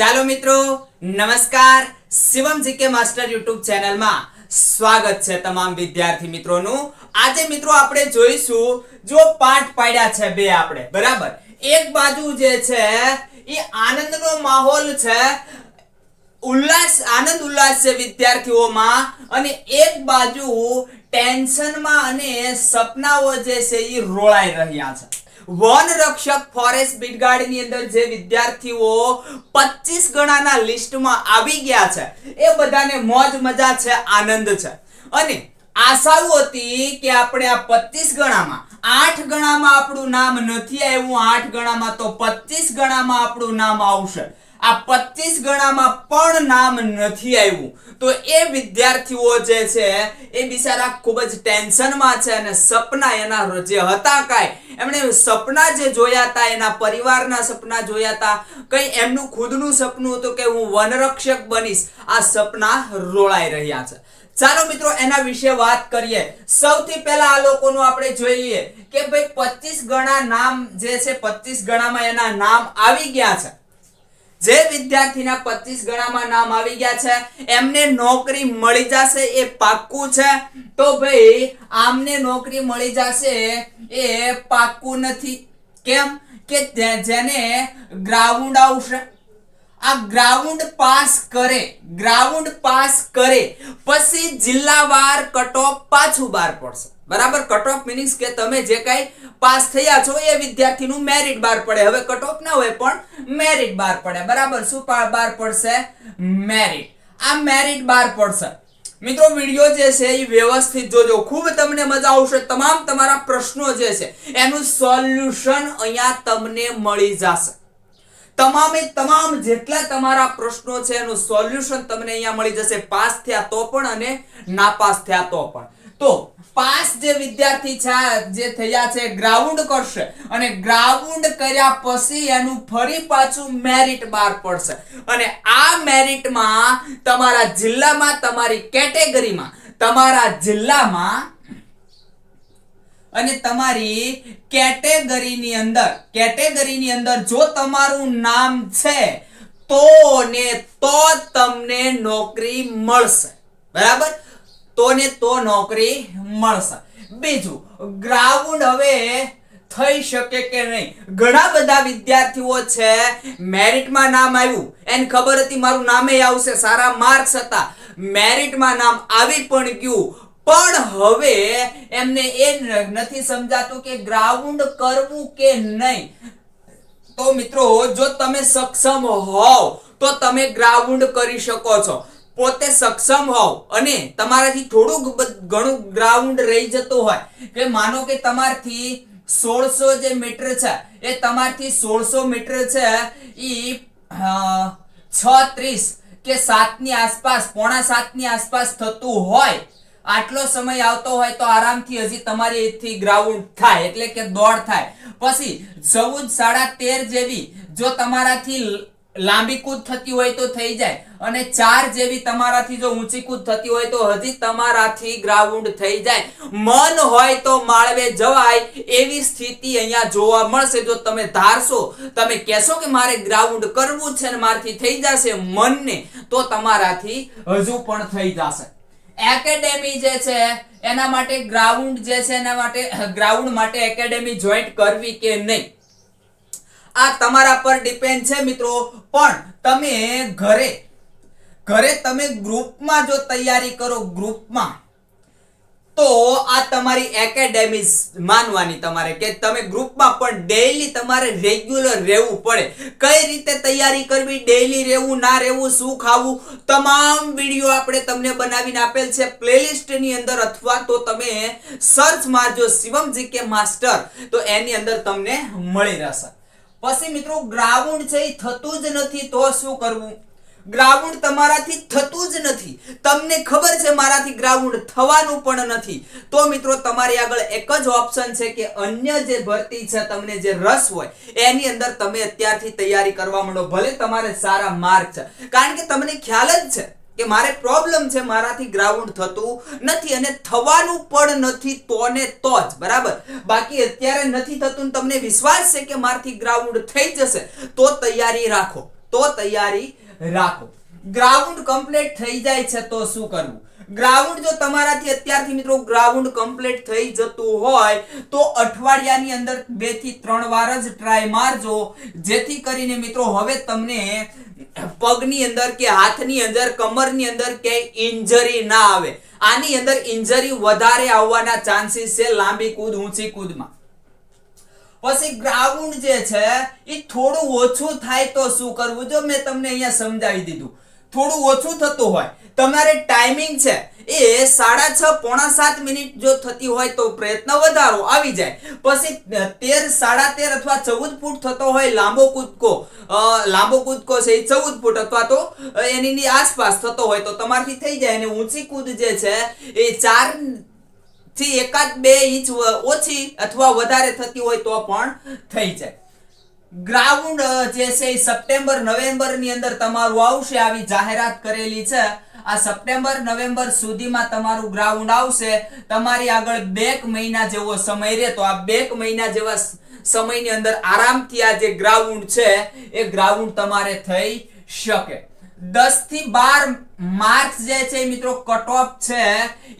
ચાલો મિત્રો, નમસ્કાર. શિવમ જીકે માસ્ટર યુટ્યુબ ચેનલમાં સ્વાગત છે તમામ વિદ્યાર્થી મિત્રોનું. આજે મિત્રો આપણે જોઈશું, જો પાઠ પાડ્યા છે બે આપણે, બરાબર? એક બાજુ જે છે, એ આનંદનો માહોલ છે, ઉલ્લાસ, આનંદ ઉલ્લાસ છે વિદ્યાર્થીઓમાં, અને એક બાજુ ટેન્શનમાં અને સપનાઓ જે છે એ રોળાઈ રહ્યા છે. વન રક્ષક ફોરેસ્ટ બીટગાર્ડની અંદર જે વિદ્યાર્થીઓ 25 ગણાના લિસ્ટમાં આવી ગયા છે, એ બધાને મોજ મજા છે, આનંદ છે. અને આશાઓ હતી કે આપણે આ 25 ગણામાં, આઠ ગણામાં આપણું નામ નથી આવ્યું, આઠ ગણામાં તો 25 ગણામાં આપણું નામ આવશે. આ 25 ગણામાં પણ નામ નથી આવ્યું. તો એ વિદ્યાર્થીઓ જે છે, એ બિચારા ખૂબ જ ટેન્શનમાં છે અને સપના એના જે હતા કાંઈ. એમણે સપના જે જોયા હતા, એના પરિવારના સપના જોયા હતા, કંઈ એમનું ખુદનું સપનું હતું કે હું વનરક્ષક બનીશ, આ સપના રોળાઈ રહ્યા છે. ચાલો મિત્રો, એના વિશે વાત કરીએ. સૌથી પહેલા આ લોકોનું આપણે જોઈ લઈએ કે ભાઈ 25 ગણા નામ જે છે 25 ગણામાં એના નામ આવી ગયા છે. જે વિદ્યાર્થીના 25 ગણામાં નામ આવી ગયા છે, એમને નોકરી મળી જશે એ પાક્કું છે. તો ભાઈ, આમને નોકરી મળી જશે એ પાક્કું નથી. કેમ? કે જેને ગ્રાઉન્ડ આવશે. આ ગ્રાઉન્ડ પાસ કરે ગ્રાઉન્ડ પાસ કરે, પછી જિલ્લાવાર કટઓફ પાછું બહાર પડશે. બરાબર? કટઓફ મિનિંગ્સ કે તમે જે કાંઈ પાસ થયા છો એ વિદ્યાર્થીનું મેરિટ બહાર પડે. હવે કટઓફ ના હોય પણ મેરિટ બહાર પડે. બરાબર? શું બહાર પડશે? મેરિટ આ મેરિટ બહાર પડશે. મિત્રો વીડિયો જે છે એ વ્યવસ્થિત જોજો. ખૂબ તમને મજા આવશે. તમામ તમારા પ્રશ્નો જે છે, એનું સોલ્યુશન અહીંયા તમને મળી જશે. તમામે તમામ જેટલા તમારા પ્રશ્નો છે, એનું સોલ્યુશન તમને અહીંયા મળી જશે. પાસ થયા તો પણ અને નાપાસ થયા તો પણ. તો પાસ જે વિદ્યાર્થી છે, જે થયા છે, ગ્રાઉન્ડ કરશે. અને ગ્રાઉન્ડ કર્યા પછી એનું ફરી પાછું મેરિટ બહાર પડશે. અને આ મેરિટમાં તમારા જિલ્લામાં, તમારી કેટેગરીમાં તમારા જિલ્લામાં અને તમારી કેટેગરીની અંદર કેટેગરીની અંદર જો તમારું નામ છે, તો ને તો તમને નોકરી મળશે. બરાબર? તો ને તો નોકરી મળશે. બીજું, ગ્રાઉન્ડ હવે થઈ શકે કે નહીં? ઘણા બધા વિદ્યાર્થીઓ છે, મેરિટમાં નામ આવ્યું. એને ખબર હતી મારું નામે આવશે, સારા માર્ક્સ હતા. મેરિટમાં નામ આવી પણ ગયું. પણ હવે એમને એ નથી સમજાતું કે ગ્રાઉન્ડ કરવું કે નહીં. તો મિત્રો, જો તમે સક્ષમ હોવ, તો તમે ગ્રાઉન્ડ કરી શકો છો. પોતે સક્ષમ હોવ અને તમારાથી થોડુંક ઘણું ગ્રાઉન્ડ રહી જતું હોય. કે માનો કે તમારથી સોળસો જે મીટર છે, એ તમારથી સોળસો મીટર છે એ છ ત્રીસ કે સાતની આસપાસ, પોણા સાતની આસપાસ થતું હોય, આટલો સમય આવતો હોય તો આરામથી હજી તમારી અહીંથી ગ્રાઉન્ડ થાય, એટલે કે દોડ થાય. પછી ચૌદ, સાડા તેર જેવી જો તમારાથી લાંબી કૂદ થતી હોય તો થઈ જાય. અને ચાર જેવી તમારાથી જો ઊંચી કૂદ થતી હોય તો હજી તમારાથી ગ્રાઉન્ડ થઈ જાય. મન હોય તો માળવે જવાય એવી સ્થિતિ અહીંયા જોવા મળશે. જો તમે ધારશો, તમે કહેશો કે મારે ગ્રાઉન્ડ કરવું છે ને મારાથી થઈ જશે મનને, તો તમારાથી હજુ પણ થઈ જશે. એકેડેમી જે છે, એના માટે ગ્રાઉન્ડ જે છે, એના માટે, ગ્રાઉન્ડ માટે એકેડેમી જોઈન્ટ કરવી કે નહીં? આ તમારા પર ડિપેન્ડ છે મિત્રો. પણ તમે ઘરે ઘરે તમે ગ્રુપમાં જો તૈયારી કરો ગ્રુપમાં, તો આ તમારી એકેડેમી માનવાની તમારે કે તમે ગ્રુપમાં પણ ડેઈલી તમારે રેગ્યુલર રહેવું પડે. કઈ રીતે તૈયારી કરવી ડેઈલી રહેવું, ના રહેવું, શું ખાવું, તમામ વીડિયો આપણે તમને બનાવીને આપેલ છે. પ્લેલિસ્ટની અંદર અથવા તો તમે સર્ચ મારજો શિવમ જીકે માસ્ટર, તો એની અંદર તમને મળી રહેશે. પછી મિત્રો ગ્રાઉન્ડ છે એ થતું જ નથી, તો શું કરવું? ગ્રાઉન્ડ તમારાથી થતું જ નથી. તમને ખબર છે મારાથી ગ્રાઉન્ડ થવાનું પણ નથી. તો મિત્રો, તમારી આગળ એક જ ઓપ્શન છે કે અન્ય જે ભરતી છે, તમને જે રસ હોય, એની અંદર તમે અત્યારથી તૈયારી કરવા માંડો. ભલે તમારે સારા માર્ક છે. કારણ કે તમને ખ્યાલ જ છે. કે મારે પ્રોબ્લેમ છે મારાથી ગ્રાઉન્ડ થતું નથી અને થવાનું પણ નથી તો ને તો જ, બરાબર? બાકી અત્યારે નથી થતું તમને વિશ્વાસ છે કે મારાથી ગ્રાઉન્ડ થઈ જશે, તો તૈયારી રાખો, તો તૈયારી રાખો. ગ્રાઉન્ડ કમ્પ્લીટ થઈ જાય છે તો શું કરવું? ગ્રાઉન્ડ જો તમારાથી અત્યારથી મિત્રો ગ્રાઉન્ડ કમ્પ્લીટ થઈ જતું હોય, તો અઠવાડિયાની અંદર બેથી ત્રણ વાર જ ટ્રાય મારજો. જેથી કરીને મિત્રો હવે તમને પગની અંદર કે હાથની અંદર, કમરની અંદર કે ઇન્જરી ના આવે. આની અંદર ઇન્જરી વધારે આવવાના ચાન્સીસ છે લાંબી કૂદ, ઊંચી કૂદમાં. પછી ગ્રાઉન્ડ જે છે એ થોડું ઓછું થાય તો શું કરવું? જો મેં તમને અહીંયા સમજાવી દીધું. થોડું ઓછું થતું હોય. તમારે ટાઈમિંગ છે. એ સાડા છ, પોણા સાત મિનિટ જો થતી હોય તો પ્રયત્ન વધારો, આવી જાય. પછી તેર, સાડા તેર અથવા ચૌદ ફૂટ થતો હોય લાંબો કૂદકો લાંબો કૂદકો છે એ ચૌદ ફૂટ અથવા તો એની આસપાસ થતો હોય તો તમારથી થઈ જાય. અને ઊંચી કૂદ જે છે એ ચારથી એકાદ બે ઇંચ ઓછી અથવા વધારે થતી હોય તો પણ થઈ જાય. ગ્રાઉન્ડ જે છે એ સપ્ટેમ્બર નવેમ્બરની અંદર તમારું આવશે, આવી જાહેરાત કરેલી છે. આ સપ્ટેમ્બર, નવેમ્બર સુધીમાં તમારું ગ્રાઉન્ડ આવશે. તમારી આગળ બે મહિના જેવો સમય રહે. તો આ બે મહિના જેવા સમયની અંદર આરામથી આ જે ગ્રાઉન્ડ છે, એ ગ્રાઉન્ડ તમારે થઈ શકે. દસથી બાર માર્ક્સ જે છે મિત્રો કટ ઓફ છે,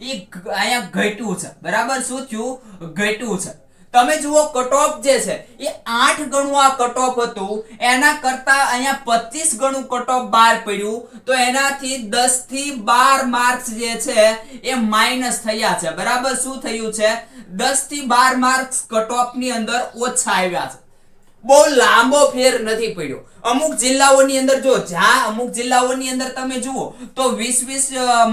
એ અહીંયા ઘટ્યું છે. બરાબર શું થયું? ઘટ્યું છે. તમે જુઓ કટઓફ જે છે, એ આઠ ગણું આ કટઓફ હતું. એના કરતા અહીંયા પચીસ ગણું કટઓફ બહાર પડ્યું. તો એનાથી દસથી બાર માર્ક્સ જે છે, એ માઇનસ થયા છે. બરાબર શું થયું છે? દસથી બાર માર્ક્સ કટઓફની અંદર ઓછા આવ્યા છે. બહુ લાંબો ફેર નથી પડ્યો. અમુક જિલ્લાઓની અંદર જો, જ્યાં અમુક જિલ્લાઓની અંદર તમે જુઓ, તો વીસ વીસ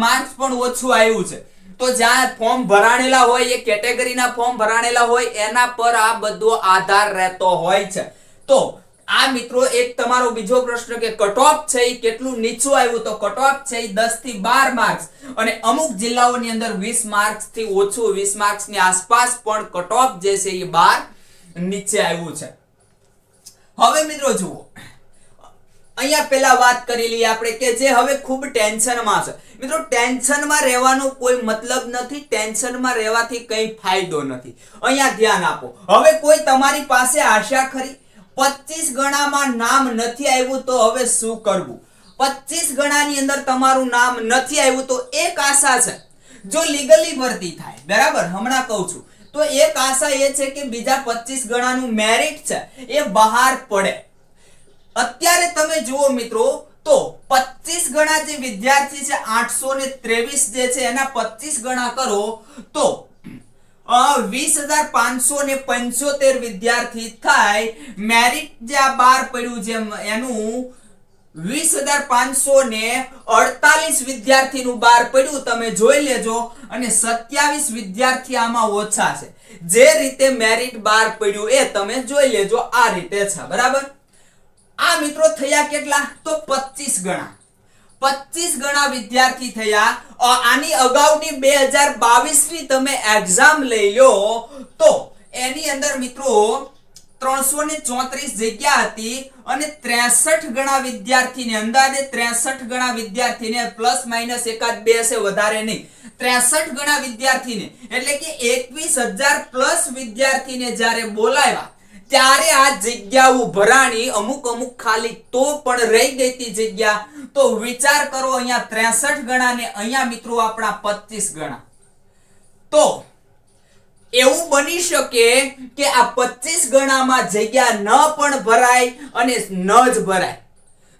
માર્ક્સ પણ ઓછું આવ્યું છે. તો જ્યાં ફોર્મ ભરાણેલા હોય, એ કેટેગરીના ફોર્મ ભરાણેલા હોય, એના પર આ બધો આધાર રહેતો હોય છે. તો આ મિત્રો, એક તમારો બીજો પ્રશ્ન કે કટ ઓફ છે એ કેટલું નીચું આવ્યું? તો કટ ઓફ છે એ દસથી બાર માર્ક્સ અને અમુક જિલ્લાઓની અંદર વીસ માર્ક્સથી ઓછું, વીસ માર્ક્સની આસપાસ પણ કટ ઓફ જે છે એ બાર નીચે આવ્યું છે. હવે મિત્રો જુઓ. અહીંયા પેલા વાત કરી લઈએ આપણે કે જે હવે ખૂબ ટેન્શનમાં છે. મિત્રો, ટેન્શનમાં રહેવાનો કોઈ મતલબ નથી, ટેન્શનમાં રહેવાથી કંઈ ફાયદો નથી. અહીંયા ધ્યાન આપો. હવે કોઈ તમારી પાસે આશા ખરી? પચીસ ગણામાં નામ નથી આવ્યું તો હવે શું કરવું? પચીસ ગણાની અંદર તમારું નામ નથી આવ્યું તો એક આશા છે. જો લીગલી ભરતી થાય, બરાબર? હમણાં કહું છું. તો એક આશા એ છે કે બીજા પચીસ ગણાનું મેરિટ છે, એ બહાર પડે. અત્યારે તમે જુઓ મિત્રો, તો 25 ગણા જે વિદ્યાર્થી છે 823 જે છે, એના 25 ગણા કરો, તો વીસ હજાર પાંચસો ને પંચોતેર વિદ્યાર્થી થાય. મેરિટ જે આ બાર પડ્યું જેમ એનું વીસ હજાર પાંચસો ને અડતાલીસ વિદ્યાર્થીનું બાર પડ્યું, તમે જોઈ લેજો. અને સત્યાવીસ વિદ્યાર્થી આમાં ઓછા છે. જે રીતે મેરિટ બાર પડ્યું એ તમે જોઈ લેજો, આ રીતે છે, બરાબર? આ મિત્રો થયા કેટલા? તો 25 ગણા. 25 ગણા વિદ્યાર્થી થયા. આની અગાઉની 2022 ની તમે એક્ઝામ લઈ લો, તો એની અંદર મિત્રો 334 જગ્યા હતી અને 63 ગણા વિદ્યાર્થીને, અંદાજે 63 ગણા વિદ્યાર્થીને પ્લસ માઇનસ એકાદ બે હશે, વધારે નહીં. 63 ગણા વિદ્યાર્થીને, એટલે કે એકવીસ હજાર પ્લસ વિદ્યાર્થીને જ્યારે બોલાવ્યા ત્યારે આ જગ્યાઓ ભરાણી અમુક અમુક ખાલી તો પણ રહી ગઈ હતી જગ્યા. તો વિચાર કરો અહીંયા 63 ગણા ને અહીંયા મિત્રો આપણા 25 ગણા. તો એવું બની શકે કે આ 25 ગણામાં જગ્યા ન પણ ભરાય અને ન જ ભરાય.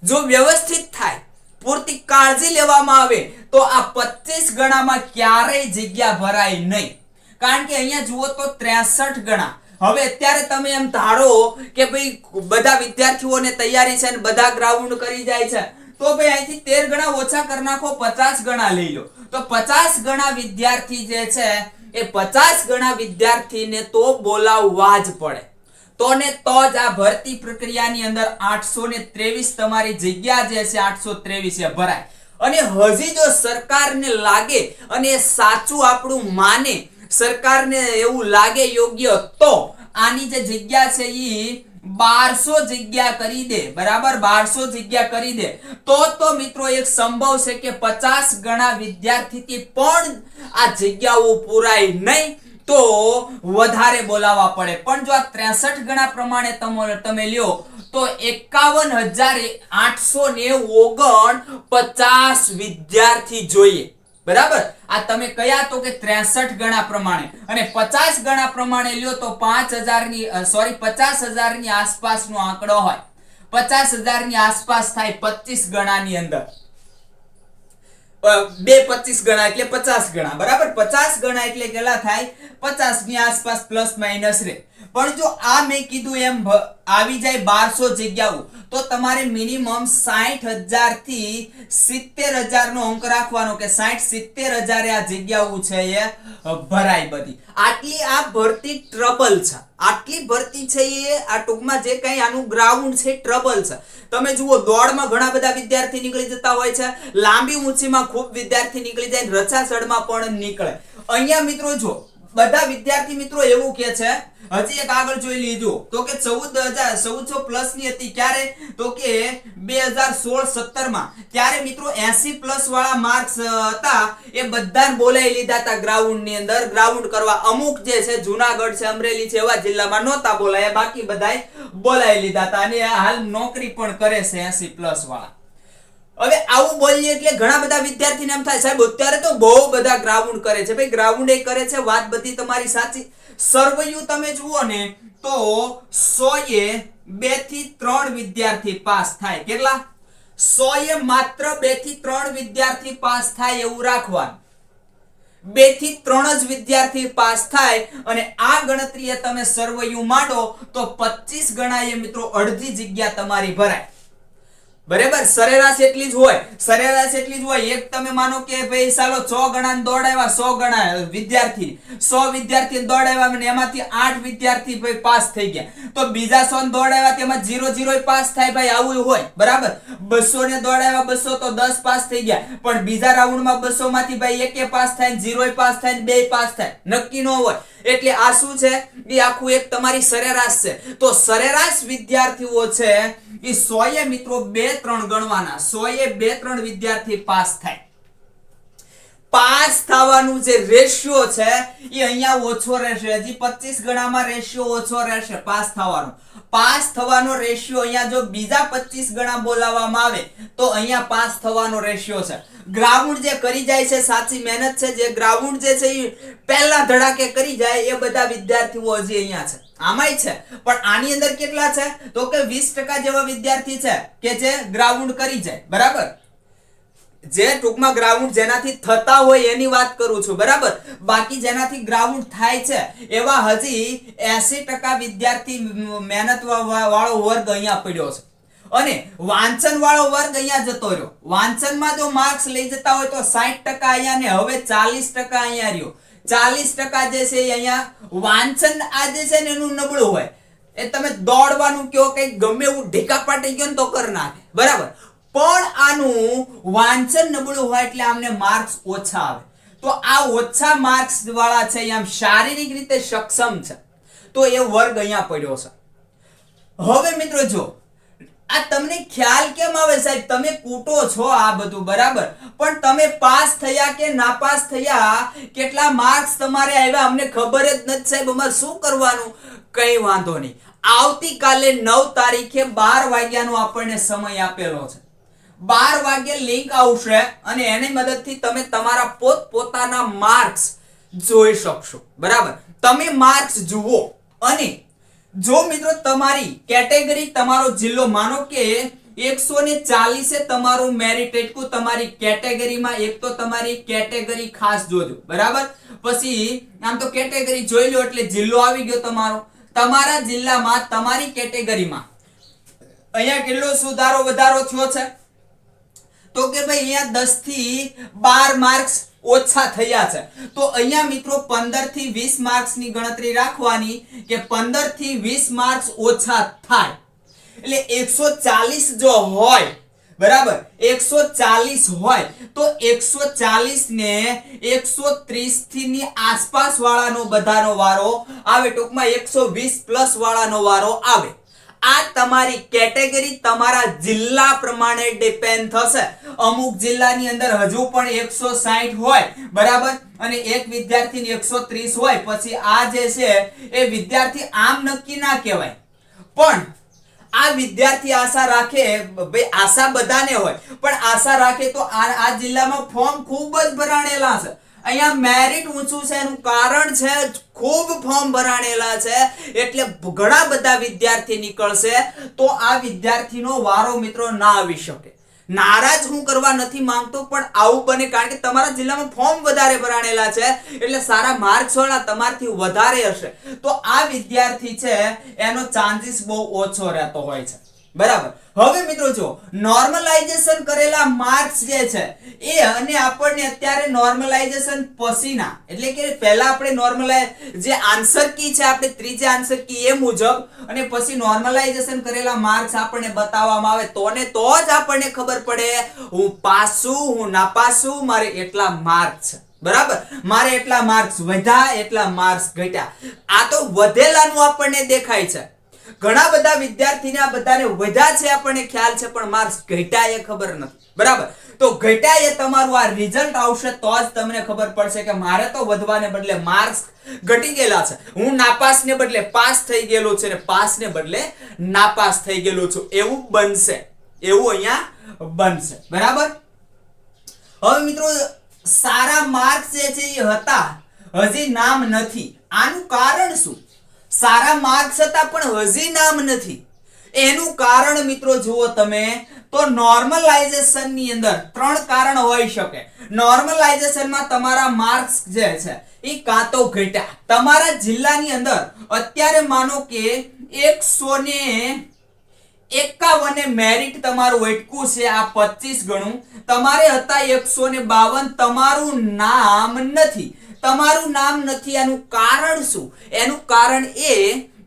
જો વ્યવસ્થિત થાય, પૂરતી કાળજી લેવામાં આવે, તો આ 25 ગણામાં ક્યારેય જગ્યા ભરાય નહીં. કારણ કે અહીંયા જુઓ તો 63 ગણા. હવે અત્યારે તમે એમ ધારો કે ભાઈ બધા વિદ્યાર્થીઓને તૈયારી છે ને બધા ગ્રાઉન્ડ કરી જાય છે, તો ભાઈ અહીંથી તેર ગણા ઓછા કરી નાખો, પચાસ ગણા લઈ લો. તો પચાસ ગણા વિદ્યાર્થી જે છે, એ પચાસ ગણા વિદ્યાર્થીને તો બોલાવવા જ પડે. તો ને તો જ આ ભરતી પ્રક્રિયાની અંદર આઠસો ને ત્રેવીસ તમારી જગ્યા જે છે, આઠસો ત્રેવીસ એ ભરાય. અને હજી જો સરકારને લાગે અને સાચું આપણું માને સરકારને એવું લાગે યોગ્ય તો આની જે જગ્યા છે એ બારસો જગ્યા કરી દે, બરાબર? બારસો જગ્યા કરી દે. તો તો મિત્રો એક સંભવ છે કે પચાસ ગણા વિદ્યાર્થીથી પણ આ જગ્યાઓ પૂરાય નહીં, તો વધારે બોલાવવા પડે. પણ જો આ ત્રેસઠ ગણા પ્રમાણે તમે તમે લ્યો, તો એકાવન હજાર આઠસો ને ઓગણ પચાસ વિદ્યાર્થી જોઈએ. બરાબર? આ તમે કયા તો કે ત્રેસઠ ગણા પ્રમાણે અને પચાસ ગણા પ્રમાણે લ્યો તો 5000 ની સોરી 50000 ની આસપાસનો આંકડો હોય. પચાસની આસપાસ થાય પચીસ ગણાની અંદર. બે પચીસ ગણા એટલે પચાસ ગણા, બરાબર? પચાસ ગણા એટલે કેટલા થાય? પચાસની આસપાસ પ્લસ માઇનસ રે. પણ જો આ મેં કીધું એમ આવી જાય બારસો જગ્યાઓ, તો તમારે મિનિમમ સાઠ હજારથી સિત્તેર હજાર નો અંક રાખવાનો કે સાઠ સિત્તેર હજાર આ જગ્યાઓ છે એ ભરાય બધી. આટલી આ ભરતી ટ્રબલ છે. આટલી ભરતી છે એ, આ ટૂંકમાં જે કઈ આનું ગ્રાઉન્ડ છે ટ્રબલ છે. તમે જુઓ, દોડમાં ઘણા બધા વિદ્યાર્થી નીકળી જતા હોય છે. લાંબી ઊંચીમાં ખૂબ વિદ્યાર્થી નીકળી જાય રચાસડમાં પણ નીકળે. અહીંયા મિત્રો જો બધા વિદ્યાર્થી મિત્રો એવું કે છે, હજી એક આગળ જોઈ લીધું. તો કે ચૌદ હજાર, ચૌદસો પ્લસની હતી ક્યારે? તો કે બે હજાર સોળ સત્તરમાં ત્યારે મિત્રો એસી પ્લસ વાળા માર્ક્સ હતા, એ બધા બોલાવી લીધા હતા ગ્રાઉન્ડની અંદર. ગ્રાઉન્ડ કરવા અમુક જે છે, જુનાગઢ છે, અમરેલી છે, એવા જિલ્લામાં નહોતા બોલાયા. બાકી બધા બોલાવી લીધા હતા. અને હાલ નોકરી પણ કરે છે એસી પ્લસ વાળા. હવે આવું બોલીએ એટલે ઘણા બધા વિદ્યાર્થીને એમ થાય, સાહેબ, અત્યારે તો બહુ બધા ગ્રાઉન્ડ કરે છે. ભાઈ, ગ્રાઉન્ડ એ કરે છે, વાત બધી તમારી સાચી. સર્વયુ તમે જુઓ ને, તો સો એ બેથી ત્રણ વિદ્યાર્થી પાસ થાય. કેટલા? સો એ માત્ર બેથી ત્રણ વિદ્યાર્થી પાસ થાય એવું રાખવાનું. બેથી ત્રણ જ વિદ્યાર્થી પાસ થાય અને આ ગણતરીએ તમે સર્વયુ માંડો, તો 25 ગણાએ મિત્રો અડધી જગ્યા તમારી ભરાય. બરાબર? સરેરાશ એટલી જ હોય. સરેરાશ એટલી જ હોય. એક તમે માનો કે ભાઈ સાલો સો ગણા દોડાવ્યા, સો ગણા વિદ્યાર્થી. સો વિદ્યાર્થી દોડાવ્યા અને એમાંથી આઠ વિદ્યાર્થી ભાઈ પાસ થઈ ગયા. તો બીજા 100 દોડાવ્યા તેમાં 0 0 પાસ થાય ભાઈ આવું હોય. બરાબર? બસો ને દોડાવ્યા બસો તો દસ પાસ થઈ ગયા. પણ બીજા રાઉન્ડમાં બસો માંથી ભાઈ એકે પાસ થાય જીરો પાસ થાય બે પાસ થાય. નક્કી ન હોય. એટલે આ શું છે? એ આખું એક તમારી સરેરાશ છે. તો સરેરાશ વિદ્યાર્થીઓ છે એ સોએ મિત્રો બે ત્રણ ગણવાના સોએ બે ત્રણ વિદ્યાર્થી પાસ થાય. પાસ થવાનું જે રેશિયો છે, એ અહીંયા ઓછો રહેશે. હજી 25 ગણામાં રેશિયો ઓછો રહેશે પાસ થવાનો. પાસ થવાનો રેશિયો અહીંયા જો બીજા 25 ગણા બોલાવવામાં આવે, તો અહીંયા પાસ થવાનો રેશિયો છે. ગ્રાઉન્ડ જે કરી જાય છે, સાચી મહેનત છે, જે ગ્રાઉન્ડ જે છે, એ પહેલા ધડાકે કરી જાય, એ બધા વિદ્યાર્થીઓ હજી અહીંયા છે. આમાંય છે. પણ આની અંદર કેટલા છે? તો કે 20% જેવા વિદ્યાર્થી છે કે જે ગ્રાઉન્ડ કરી જાય. બરાબર? જે ટૂંકમાં ગ્રાઉન્ડ જેનાથી થતા હોય એની વાત કરું છું. બરાબર? બાકી જેનાથી ગ્રાઉન્ડ થાય છે, એવા હજી એસી ટકા વિદ્યાર્થી મહેનત વાળો વર્ગ અહીંયા પડ્યો છે. અને વાંચન વાળો વર્ગ અહીંયા જતો રહ્યો. વાંચનમાં જો માર્ક્સ લઈ જતા હોય તો સાઠ ટકા અહીંયા ને હવે ચાલીસ ટકા અહીંયા રહ્યો. ચાલીસ ટકા જે છે અહીંયા વાંચન આ જે છે ને એનું નબળું હોય. એ તમે દોડવાનું કયો કઈ ગમે એવું ઢીકા પાટી ગયો ને તો કર નાખે. બરાબર? પણ આનું વાંચન નબળું હોય એટલે આમને માર્ક્સ ઓછા આવે. તો આ ઓછા માર્ક્સ વાળા છે આમ શારીરિક રીતે સક્ષમ છે. તો એ વર્ગ અહીંયા પડ્યો છે. હવે મિત્રો જો આ તમને ખ્યાલ કેમ આવે સાહેબ? તમે કૂટો છો આ બધું, બરાબર? પણ તમે પાસ થયા કે નાપાસ થયા, કેટલા માર્ક્સ તમારે આવ્યા અમને ખબર જ નથી સાહેબ, અમારે શું કરવાનું? કઈ વાંધો નહીં. આવતીકાલે નવ તારીખે બાર વાગ્યાનો આપણને સમય આપેલો છે. બાર વાગ્યે લિંક આવશે અને એની મદદથી તમે તમારા પોત પોતાના માર્ક્સ જોઈ શકશો. બરાબર? તમે માર્ક્સ જુઓ અને જો મિત્રો તમારી કેટેગરી તમારો જિલ્લો માનો કે એકસો ને ચાલીસે તમારું મેરિટ એટકું તમારી કેટેગરીમાં એક તો તમારી કેટેગરી ખાસ જોજો, બરાબર? પછી આમ તો કેટેગરી જોઈ લો એટલે જિલ્લો આવી ગયો તમારો. તમારા જિલ્લામાં, તમારી કેટેગરીમાં અહીંયા કેટલો સુધારો, વધારો થયો છે? તો કે ભાઈ અહીંયા દસથી બાર માર્ક્સ ઓછા થયા છે. તો અહીંયા મિત્રો 15 થી વીસ માર્ક્સની ગણતરી રાખવાની કે 15 થી વીસ માર્ક્સ ઓછા થાય. એટલે 140 જો હોય, બરાબર 140 હોય, તો 140 ને 130 થી ની આસપાસ વાળાનો બધાનો વારો આવે, ટૂંકમાં 120 પ્લસ વાળાનો વારો આવે. આ તમારી કેટેગરી તમારા જિલ્લા પ્રમાણે ડિપેન્ડ થશે. અમુક જિલ્લાની અંદર હજુ પણ એકસો સાહીઠ હોય, બરાબર? અને એક વિદ્યાર્થીની એકસો ત્રીસ હોય. પછી આ જે છે, એ વિદ્યાર્થી આમ નક્કી ના કહેવાય. પણ આ વિદ્યાર્થી આશા રાખે, ભાઈ આશા બધાને હોય. પણ આશા રાખે તો આ આ જિલ્લામાં ફોર્મ ખૂબ જ ભરાણેલા છે. અહીંયા મેરિટ ઊંચું છે એનું કારણ છે ખૂબ ફોર્મ ભરાણેલા છે, એટલે ઘણા બધા વિદ્યાર્થી નીકળશે તો આ વિદ્યાર્થીનો વારો મિત્રો ના આવી શકે. નારાજ હું કરવા નથી માંગતો, પણ આવું બને કારણ કે તમારા જિલ્લામાં ફોર્મ વધારે ભરાણેલા છે, એટલે સારા માર્ક્સ વાળા તમારથી વધારે હશે. તો આ વિદ્યાર્થી છે, એનો ચાન્સીસ બહુ ઓછો રહેતો હોય છે. બરાબર. હવે મિત્રો જો નોર્મલાઇઝેશન કરેલા માર્ક્સ જે છે, એ અને આપણને અત્યારે નોર્મલાઇઝેશન પછીના એટલે કે પહેલા આપણે નોર્મલાઇઝ જે આન્સર કી છે, આપણે ત્રીજી આન્સર કી એ મુજબ, અને પછી નોર્મલાઇઝેશન કરેલા માર્ક્સ આપણને બતાવવામાં આવે, તો ને તો જ આપણને ખબર પડે, હું પાસ છું, હું નાપાસ છું, મારે એટલા માર્ક્સ છે. બરાબર? મારે એટલા માર્ક્સ વધ્યા, એટલા માર્ક્સ ઘટ્યા. આ તો વધેલાનું આપણને દેખાય છે. ઘણા બધા વિદ્યાર્થીને આ બધાને વધ્યા છે આપણને ખ્યાલ છે, પણ માર્ક્સ ઘટ્યા એ ખબર નથી. બરાબર? તો ઘટ્યા એ તમારું આ રિઝલ્ટ આવશે તો જ તમને ખબર પડશે કે મારે તો વધવાને બદલે માર્ક્સ ઘટી ગયેલા છે. હું નાપાસ ને બદલે પાસ થઈ ગયેલો છે ને પાસ ને બદલે નાપાસ થઈ ગયેલો છું. એવું બનશે. એવું અહીંયા બનશે. બરાબર? હવે મિત્રો, સારા માર્ક્સ જે છે એ હતા. હજી નામ નથી. આનું કારણ શું? સારા માર્ક્સ હતા પણ હજી નામ નથી. એનું કારણ મિત્રો જુઓ તમે, તો નોર્મલાઇઝેશનની અંદર ત્રણ કારણ હોઈ શકે. નોર્મલાઇઝેશનમાં તમારા માર્ક્સ જે છે એ કાં તો ઘટ્યા. તમારા જિલ્લાની અંદર અત્યારે માનો કે એકસો ને એકાવને મેરિટ તમારું અટકું છે, આ પચીસ ગણું. તમારે હતા એકસો ને બાવન, તમારું નામ નથી. તમારું નામ નથી એનું કારણ શું? એનું કારણ એ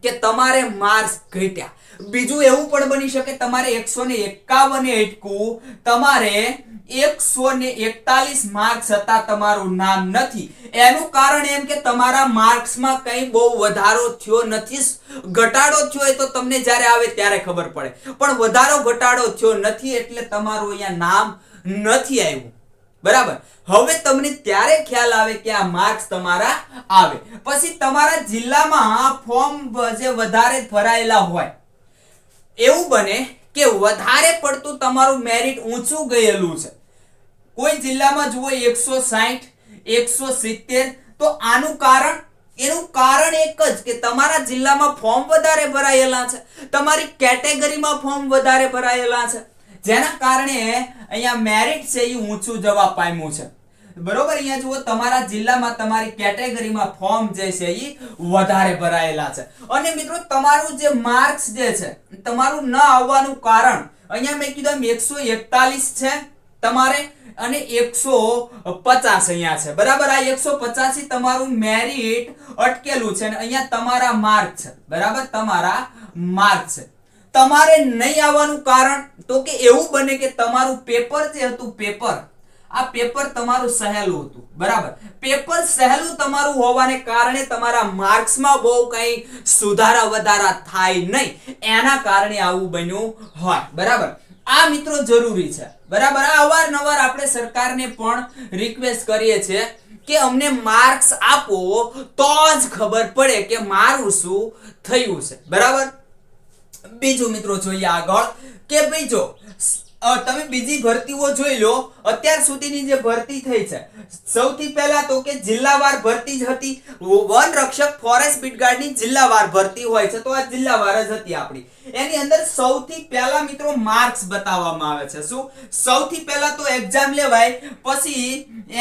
કે તમારે માર્ક્સ ઘટ્યા. બીજું એવું પણ બની શકે, તમારે એકસો ને એકાવને અટકું તમારે એકસો ને એકતાલીસ માર્ક્સ હતા, તમારું નામ નથી. એનું કારણ એમ કે તમારા માર્ક્સમાં કંઈ બહુ વધારો થયો નથી. ઘટાડો થયો હોય તો તમને જ્યારે આવે ત્યારે ખબર પડે. પણ વધારો, ઘટાડો થયો નથી એટલે તમારું અહીંયા નામ નથી આવ્યું. બરાબર? હવે તમને ત્યારે ખ્યાલ આવે કે આ માર્ક્સ તમારા આવે. પછી તમારા જિલ્લામાં ફોર્મ જે વધારે ભરાયેલા હોય, એવું બને કે વધારે પડતું તમારું મેરિટ ઊંચું ગયેલું છે. કોઈ જિલ્લામાં જુઓ એકસો સાહીઠ એકસો સિત્તેર, તો આનું કારણ, એનું કારણ એક જ કે તમારા જિલ્લામાં ફોર્મ વધારે ભરાયેલા છે. તમારી કેટેગરીમાં ફોર્મ વધારે ભરાયેલા છે. જેના કારણે અહીંયા મેરિટ છે એ ઊંચું જવા પામ્યું છે. બરોબર? અહીંયા જુઓ, તમારા જિલ્લામાં તમારી કેટેગરીમાં ફોર્મ જે છે એ વધારે ભરાયેલા છે. અને મિત્રો, તમારું જે માર્ક્સ જે છે, તમારું ન આવવાનું કારણ, અહીંયા મેં કીધું એકસો એકતાલીસ છે તમારે અને એકસો પચાસ અહીંયા છે. બરાબર? આ એકસો પચાસી તમારું મેરિટ અટકેલું છે અને અહીંયા તમારા માર્ક છે. બરાબર? તમારા માર્ક છે. તમારે નહીં આવવાનું કારણ તો કે એવું બને કે તમારું પેપર જે હતું, પેપર, આ પેપર તમારું સહેલું હતું. બરાબર? પેપર સહેલું તમારું હોવાને કારણે તમારા માર્ક્સમાં બહુ કંઈ સુધારા વધારા થાય નહીં. એના કારણે આવું બન્યું હોય. બરાબર? આ મિત્રો જરૂરી છે. બરાબર? આ અવારનવાર આપણે સરકારને પણ રિક્વેસ્ટ કરીએ છીએ કે અમને માર્ક્સ આપો તો જ ખબર પડે કે મારું શું થયું છે. બરાબર? બીજું મિત્રો જોઈએ આગળ કે ભાઈ જો તમે બીજી ભરતીઓ જોઈ લો, અત્યાર સુધીની જે ભરતી થઈ છે, સૌથી પહેલા તો કે જિલ્લાવાર ભરતી જ હતી. વન રક્ષક ફોરેસ્ટ બીટગાર્ડની જિલ્લાવાર ભરતી હોય છે, તો આ જિલ્લાવાર જ હતી આપણી. એની અંદર સૌથી પહેલા મિત્રો માર્ક્સ બતાવવામાં આવે છે. શું? સૌથી પહેલા તો એક્ઝામ લેવાય, પછી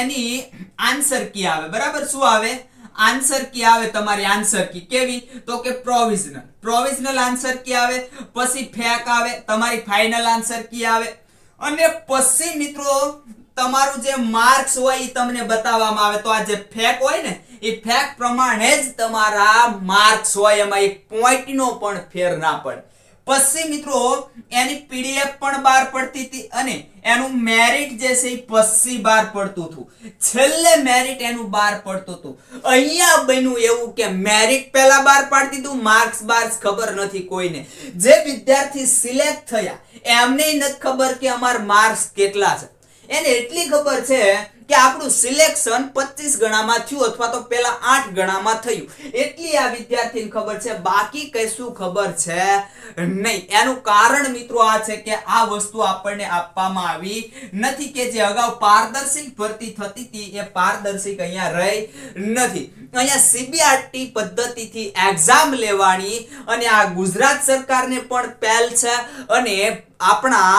એની આન્સર કી આવે. બરાબર? શું આવે? આન્સર કી આવે તમારી આન્સર કી. કેવી? તો કે પ્રોવિઝનલ પ્રોવિઝનલ આન્સર કી આવે, પછી ફેક આવે, તમારી ફાઇનલ આન્સર કી આવે. અને પછી મિત્રો, તમારું જે માર્ક્સ હોય એ તમને બતાવવામાં આવે. તો આ જે ફેક હોય ને એ ફેક પ્રમાણે જ તમારા માર્ક્સ હોય. એમાં એક પોઈન્ટનો પણ ફેર ના પડે. પછી મિત્રો, એની પીડીએફ પણ બહાર પડતી હતી અને એનું મેરિટ જે છે એ પછી બહાર પડતું હતું. છેલ્લે મેરિટ એનું બહાર પડતું હતું. અહીંયા બન્યું એવું કે મેરિટ પહેલા બહાર પાડતી હતું માર્ક્સ બાર ખબર નથી કોઈને. જે વિદ્યાર્થી સિલેક્ટ થયા, એમને નથી ખબર કે અમાર માર્ક્સ કેટલા છે. એને એટલી ખબર છે કે આપણું સિલેક્શન 25 ગણામાં થયું અથવા તો પેલા 8 ગણામાં થયું. એટલી આ વિદ્યાર્થીને ખબર છે. બાકી કશું ખબર છે નહીં. એનું કારણ મિત્રો આ છે કે આ વસ્તુ આપણને આપવામાં આવી નથી કે જે અગાઉ પારદર્શિક ભરતી થતી હતી એ પારદર્શિક અહીંયા રહી નથી. અહીંયા સીબીઆરટી પદ્ધતિથી એક્ઝામ લેવાની અને આ ગુજરાત સરકારને પણ પહેલ છે અને આપણા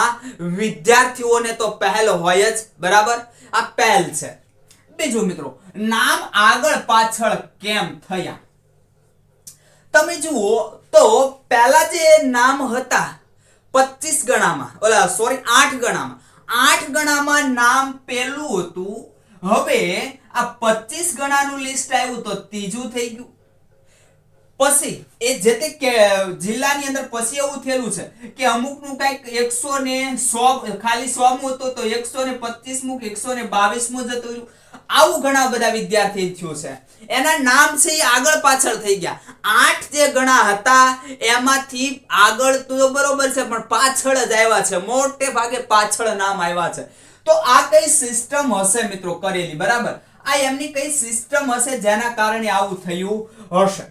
વિદ્યાર્થીઓને તો પહેલ હોય જ. બરાબર? આ પહેલ છે. બીજું મિત્રો, નામ આગળ પાછળ કેમ થયા? તમે જુઓ તો પહેલા જે નામ હતા 25 ગણામાં, ઓલા સોરી 8 ગણામાં. 8 ગણામાં નામ પેલું હતું. હવે આ 25 ગણાનું લિસ્ટ આવ્યું તો ત્રીજું થઈ ગયું. પછી, એ જે તે જિલ્લાની અંદર પછી એવું થયેલું છે કે અમુકનું કંઈક એકસો ને સો, ખાલી સો મુ હતું તો એકસો ને પચીસ મુક એકસો ને બાવીસ મુ જતું આવું ઘણા બધા વિદ્યાર્થી થયું છે. એના નામ છે એ આગળ પાછળ થઈ ગયા. આઠ જે ગણા હતા, એમાંથી આગળ તો બરોબર છે, પણ પાછળ જ આવ્યા છે. મોટે ભાગે પાછળ નામ આવ્યા છે. તો આ કઈ સિસ્ટમ હશે મિત્રો કરેલી? બરાબર? આ એમની કઈ સિસ્ટમ હશે જેના કારણે આવું થયું હશે?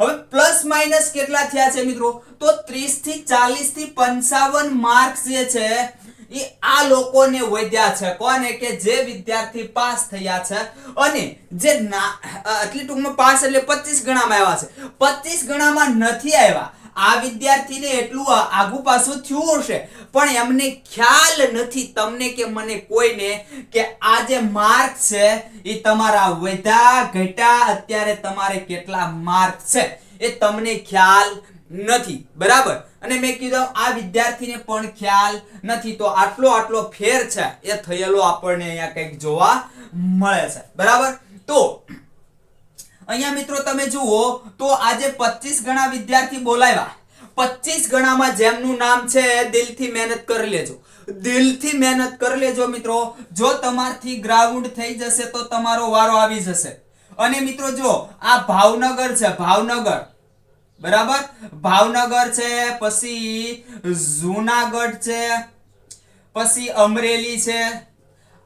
હવે પ્લસ માઇનસ કેટલા થયા છે મિત્રો? તો 30 થી 40 થી 55 માર્ક્સ જે છે, એ આ લોકોને વધ્યા છે. કોને? કે જે વિદ્યાર્થી પાસ થયા છે. અને જે ના આટલી ટૂંકમાં પાસ એટલે 25 ગણામાં આવ્યા છે. 25 ગણામાં નથી આવ્યા. આ વિદ્યાર્થીને એટલું આગુ પાછું થયું હશે. પણ એમને ખ્યાલ નથી તમને કે મને કોઈને કે આ જે માર્ક છે, એ તમારા વધા ઘટા અત્યારે તમારે કેટલા માર્ક છે, એ તમને ખ્યાલ નથી. બરાબર? અને મેં કીધું, આ વિદ્યાર્થીને પણ ખ્યાલ નથી, તો આટલો આટલો ફેર છે, એ થયેલો આપણને અહીંયા કંઈક જોવા મળે છે. બરાબર? તો અહીંયા મિત્રો તમે જુઓ તો આજે 25 ગણા વિદ્યાર્થી બોલાવ્યા. 25 ગણામાં જેમનું નામ છે, દિલથી મહેનત કરી લેજો. દિલથી મહેનત કરી લેજો મિત્રો. જો તમારથી ગ્રાઉન્ડ થઈ જશે તો તમારો વારો આવી જશે. અને મિત્રો જો, આ ભાવનગર છે, ભાવનગર. બરાબર? ભાવનગર છે, પછી જુનાગઢ છે, પછી અમરેલી છે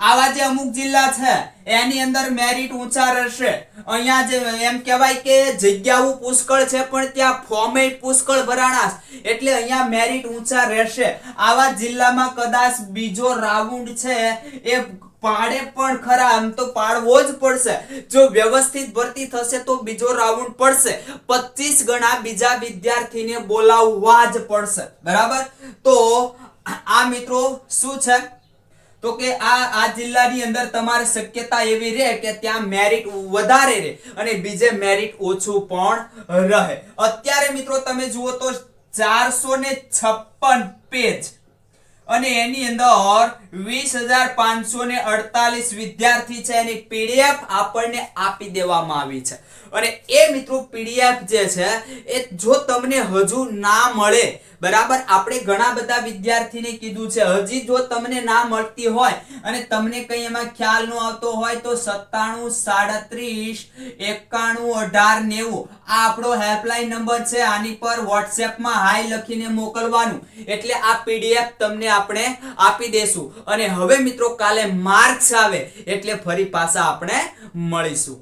આવા જે અમુક જિલ્લા છે, એની અંદર મેરિટ ઊંચા રહેશે. અહીંયા જે એમ કહેવાય કે જગ્યાઓ પુષ્કળ છે, પણ ત્યાં ફોર્મે પુષ્કળ ભરાણાશ એટલે અહીંયા મેરિટ ઊંચા રહેશે. આવા જિલ્લામાં કદાચ બીજો રાઉન્ડ છે, એ પાડે પણ ખરા, આમ તો પાડવો જ પડશે. જો વ્યવસ્થિત ભરતી થશે તો બીજો રાઉન્ડ પડશે. 25 ગણા બીજા વિદ્યાર્થીને બોલાવવા જ પડશે. બરાબર? તો આ મિત્રો શું છે? તો કે આ આ જિલ્લાની અંદર તમારે શક્યતા એવી રહે કે ત્યાં મેરિટ વધારે રહે અને બીજે મેરિટ ઓછું પણ રહે. અત્યારે મિત્રો તમે જુઓ તો ચારસો ને છપ્પન પેજ અને એની અંદર વીસ હજાર પાંચસો ને અડતાલીસ વિદ્યાર્થી છે એની પીડીએફ આપણને આપી દેવામાં આવી છે. અને એ મિત્રો પીડીએફ જે છે, એ જો તમને હજુ ના મળે, બરાબર? આપણે ઘણા બધા વિદ્યાર્થીને કીધું છે, હજી જો તમને ના મળતી હોય અને તમને કંઈ એમાં ખ્યાલ ન આવતો હોય તો સત્તાણું, સાડત્રીસ, એકાણું, અઢાર, નેવું આ આપણો હેલ્પલાઇન નંબર છે. આની પર વોટ્સએપમાં હાય લખીને મોકલવાનું. એટલે આ પીડીએફ તમને આપણે આપી દેશું. અને હવે મિત્રો કાલે માર્ક્સ આવે એટલે ફરી પાછા આપણે મળીશું.